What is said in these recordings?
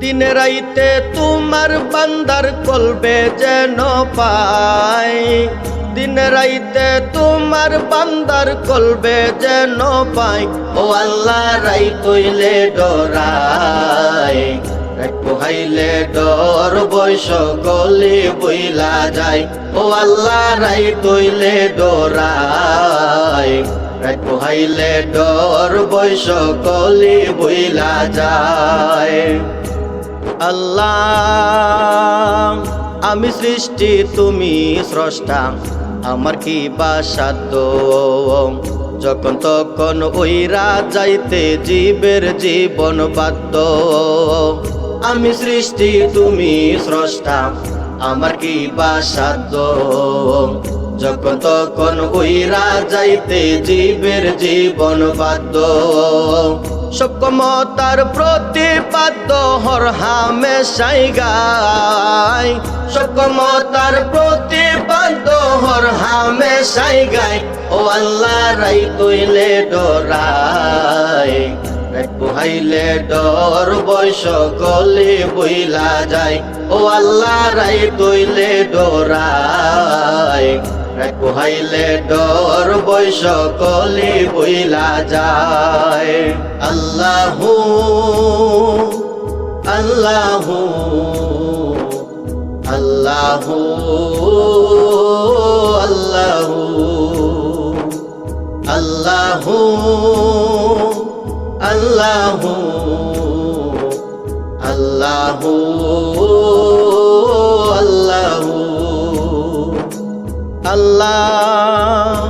দিনে রাইতে তোমার বান্দার কলবে যেন পাই। দিনে রাইতে তোমার বান্দার কলবে যেন পাই। ও আল্লাহ, রাই তৈলে ডরাই। পোহাইলে ডর বৈশ গলি বইলা যায়। ও আল্লাহ, রাই তৈলে ডরাই। রাই পোহাইলে ডর বৈশ বইলা যায়। আল্লাহ, আমি সৃষ্টি, তুমি স্রষ্টা। আমার কি বা সাধ্য? যখন তখন ওইরা যাইতে জীবের জীবন বাধ্য। আমি সৃষ্টি, তুমি স্রষ্টা, আমার কি বা সাধ্য? যখন তখন ওইরা যাইতে জীবের জীবন বাধ্য। সক্ষমতার প্রতিপাদ্য হর হামেশাই গাই। সক্ষমতার প্রতিপাদ্য হর হামেশাই গাই। ও আল্লাহ রাই তৈলে ডরাই। রাই পোহাইলে ডর বয়স গলে বইলা যায়। ও আল্লাহ রাই তৈলে ডরাই। কোহাইলে ডর বৈশ কলি বইলা যায়। আল্লাহ আল্লাহু আল্লাহ আল্লাহু আল্লাহ আল্লাহু আল্লাহ। আল্লাহ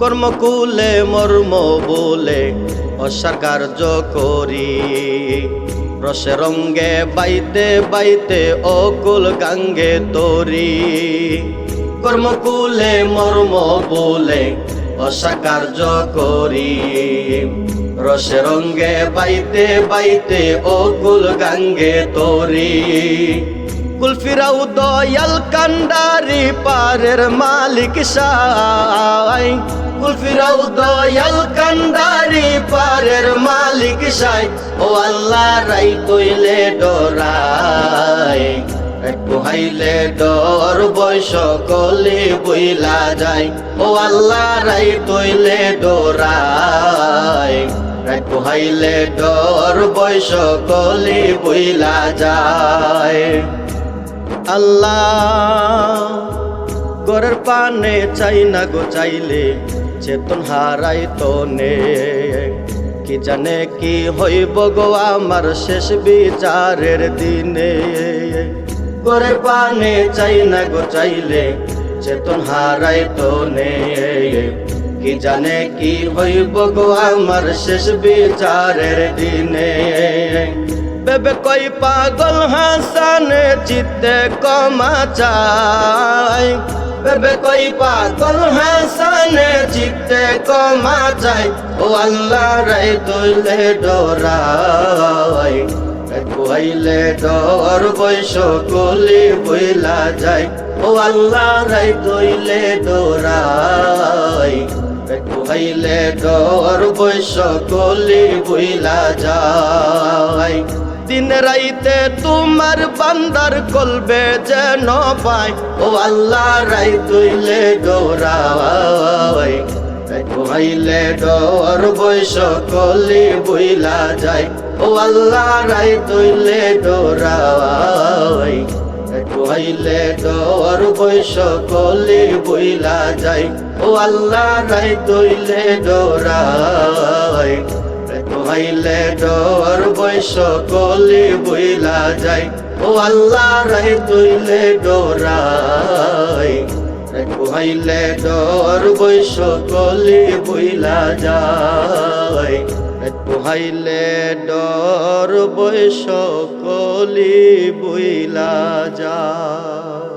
কর্মকুলে মর্ম বলে অসার কার্য করি। রসে রঙ্গে বাইতে বাইতে অকুল গাঙ্গে তরি। কর্মকুলে মর্ম বলে অসা কার্য করি। রসে রঙ্গে বাইতে বাইতে অকুল গাঙ্গে তরি। কুলফিরাও দয়াল কান্ডারি পারের মালিক সাই। কুলফিরাও দয়াল কান্ডারি পারের মালিক সাই। ও আল্লাহ রাই তৈলে ডরাই পোহাইলে ডর বয়স কলে বইলা যায়। ও আল্লাহ রাই তৈলে ডরাই, রাই পোহাইলে ডর বয়স কলে বইলা যায়। আল্লাহ। গরের পানে চাই না গো চাইলে, চেতন হারাই তো নে। কি জানে কি হইব গো আমার শেষ বিচারের দিনে। গরের পানে চাই না গো চাইলে, চেতন হারাই তো নে। কি জানে কি হইব গো আমার শেষ বিচারের দিনে। বেবে কই পাগল হাসান চিত্তে কমা চাই। বেবে কই পাগল হাসান চিত্তে কমা চাই। ও আল্লাহ রাই তুলে ডরাই। কুয়াইলে ডর বৈশ কলি বইলা যায় ও আল্লাহ রাই তুইলে ডরাই। কুয়াইলে ডর বৈশ কলি বইলা যায় দিন রাইতে তোমার বান্দার কলবে যেন পাই। ও আল্লাহ, রাই তুইলে কুহাইলে ডর বৈশ কলি বইলা যায়। ও আল্লাহ, রাই তুইলে ডোরাই কুহাইলে ডর বৈশ কলি বইলা যায়। ও আল্লাহ, রাই তুইলে ডোরাই পোহাইলে ডর বই সকলে বইলা যাই ও আল্লাহ রাই তুইলে ডরাই। বহাইলে ডর বই সকলে বইলা যাই বহাইলে ডর বই সকলে বইলা যায়।